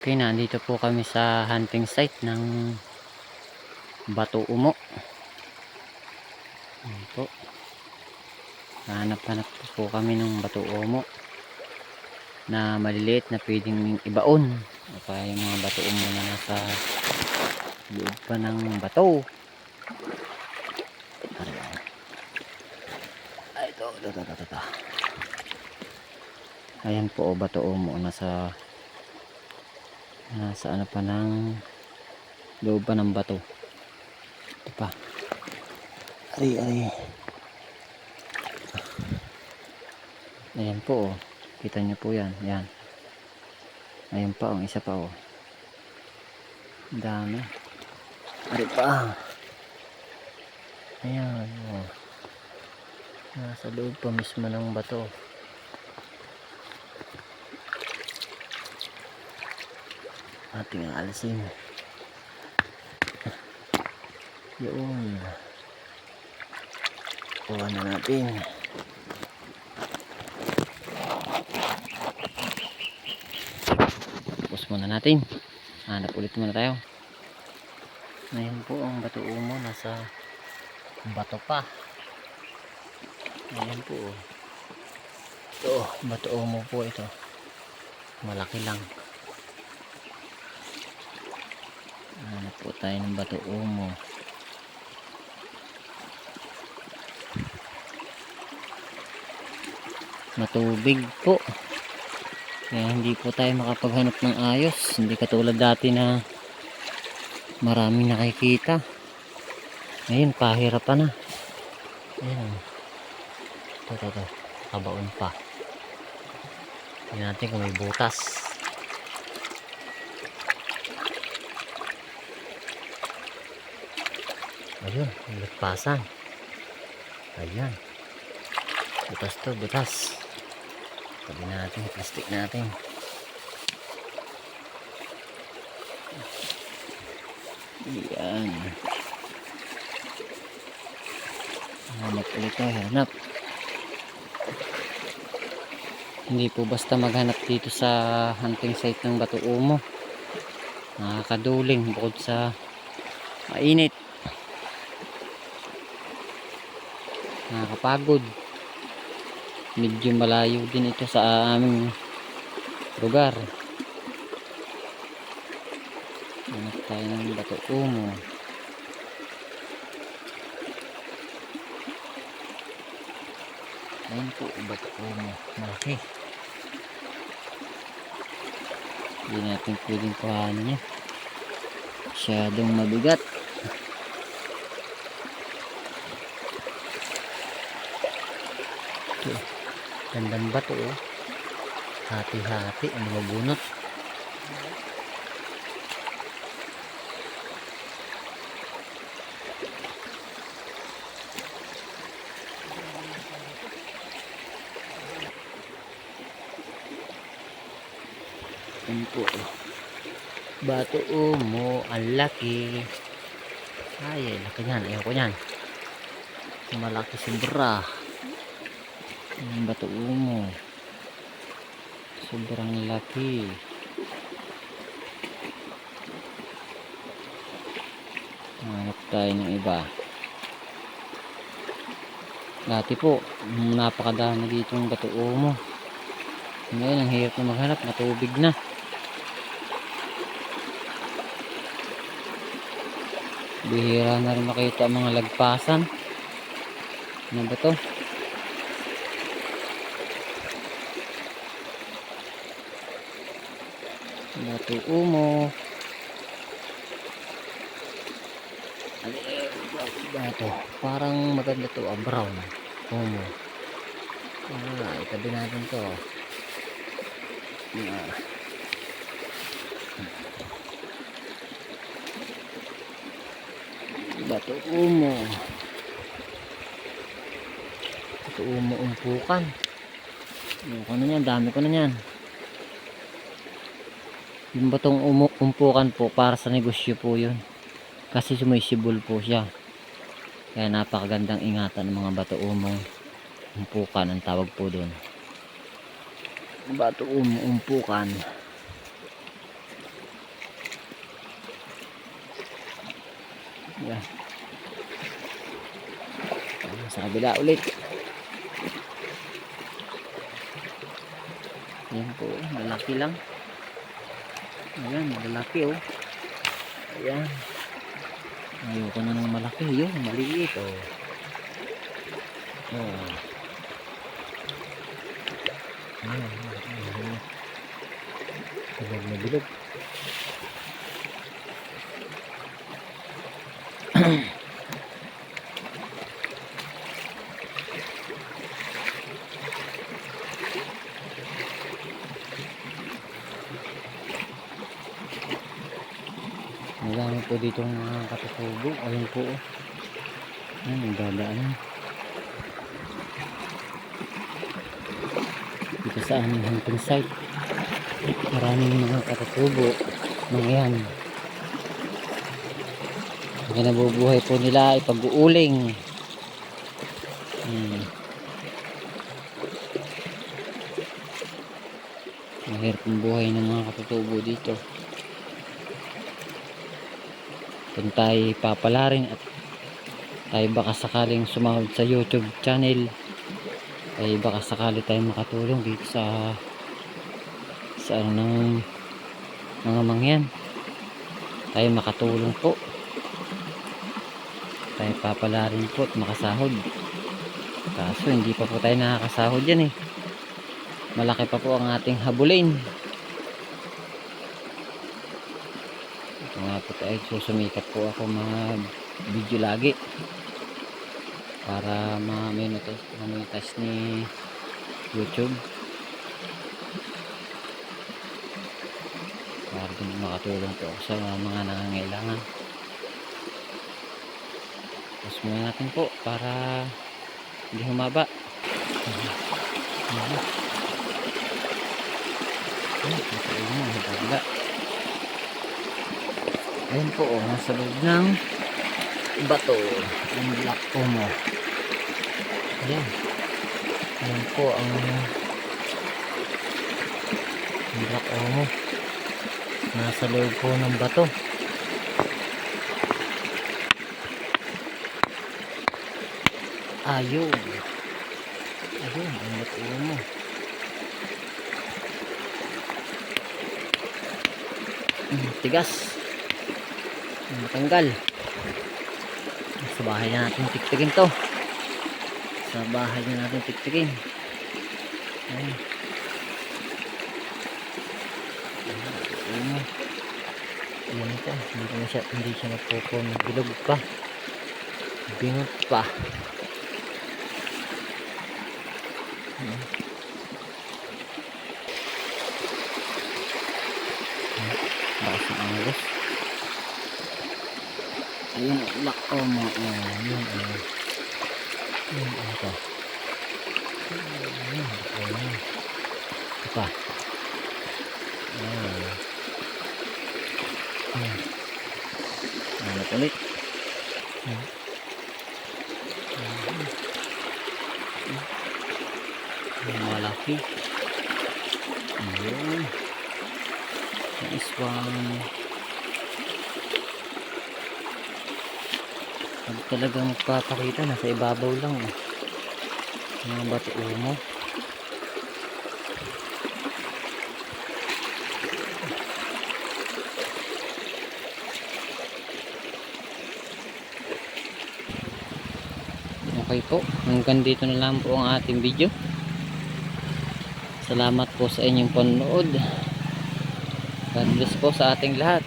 Okay, nandito po kami sa hunting site ng Bato Umo. Ayan po. Hanap-hanap po kami ng Bato Umo na maliliit na pwedeng ibaon. O kaya yung mga Bato Umo na nasa loob pa ng bato. Ay, ito, ito, ito, ito, ito. Ayan po, Bato Umo nasa nasa ano pa ng loob pa ng bato. Ito pa. Ari ari ayan po oh. kita nyo po yan. Yan. Ayan pa oh. Isa pa oh. Dami. Ari pa? Ayan oh. Nasa loob pa mismo ng bato ating alisin. Yun. Kuha na natin. Tapos muna natin. Hanap ulit muna tayo. Ngayon po ang bato umo nasa bato pa. Ngayon po. Ito bato umo po ito. Malaki lang Hanap po tayo ng bato umo. Matubig po. Kaya hindi po tayo makapaghanap ng ayos. Hindi katulad dati na maraming nakikita. Ngayon, pahirapan na. Ayan. Ito, ito, ito. Kabaon pa. Tingnan natin kung may butas. Ayun, lagpasan. Ayan. Butas to, butas. Tabi natin, plastic natin. Ayan. Hanap ulit tayo, hanap. Hindi po basta maghanap dito sa hunting site ng Bato Umo. Nakakaduling bukod sa mainit. Nakakapagod. Medyo malayo din ito sa aming lugar. Hanap tayo ng bato umo ayun po bato umo malaki. Hindi natin pwedeng kuhanin niya masyadong mabigat Gandang bato oh. Hati-hati ang mabunot. Yan po oh. Bato umo, ang laki. Ay, ay, laki niyan. Ayaw ko niyan. Malaki sobra. Yung bato umo. Sobrang laki. Hanap tayo ng iba. Dati po, napakadami dito ng bato umo. Ngayon, ang hirap na maghanap. Matubig na. Bihira na rin makita mga lagpasan. Ano ba to? Batu umo. Bato. Parang maganda to, ah, brown. Umo. Ah, itabi natin to. Ah. Bato umo. Bato umo umpukan. Ano ko na yan, dami ko na yan yung batong um umpukan po para sa negosyo po yun. Kasi sumisibol po siya. Kaya napakagandang ingatan ng mga bato umong umpukan ang tawag po doon bato umong umpukan. Yeah. sa kabila ulit. Yan po malaki lang. Ayan, malaki oh. Ayan. Ayoko na ng malaki. Yun, maliit oh. Oh. Bilog na bilog. Marami po dito mga katutubo. Ayun po. oh. Ayun, ang dadaan. Dito sa aming hunting site. Maraming mga katutubo. Mga yan. Ang kinabubuhay po nila ay pag-uuling. Hmm. Mahirap ang buhay ng mga katutubo dito. Kung tayo papalarin at tayo baka sakaling sumahod sa YouTube channel ay baka sakali tayo makatulong dito sa sa ano ng mga mangyan. Tayo makatulong po. Tayo papalarin po at makasahod. Kaso hindi pa po tayo nakakasahod yan eh. Malaki pa po ang ating habulin nga po tayo susumikap po ako mga video lagi para ma-monetize ni YouTube para din makatulong po sa mga nangangailangan tapos muna natin po para hindi humaba. Ay, ito mo, hibagla. Ayan po, oh, nasa loob ng bato. Yung black mo. Ayan. Ayan po ang ang black mo. Nasa loob po ng bato. Ayun. Ayun, ang black mo. Hmm, tigas. Matanggal. Sa bahay na natin tiktikin to. Sa bahay na natin tiktikin. Ayan. Ayan. Po. Hindi na siya, hindi siya nagpupon. Bilog pa. Binot pa. Ayan. Bakas ng. Ayun, lock o mo. Oh, yun, ayun. Yun, to? Ayun, ayun. Ito pa. Ayun. Ayun. Ano ulit? Ayun. Ayun. Ayun, malaki. Ayun. Nice one. Pag talagang magpapakita, nasa ibabaw lang. Eh. Mga bato mo. Okay po, hanggang dito na lang po ang ating video. Salamat po sa inyong panonood. God bless po sa ating lahat.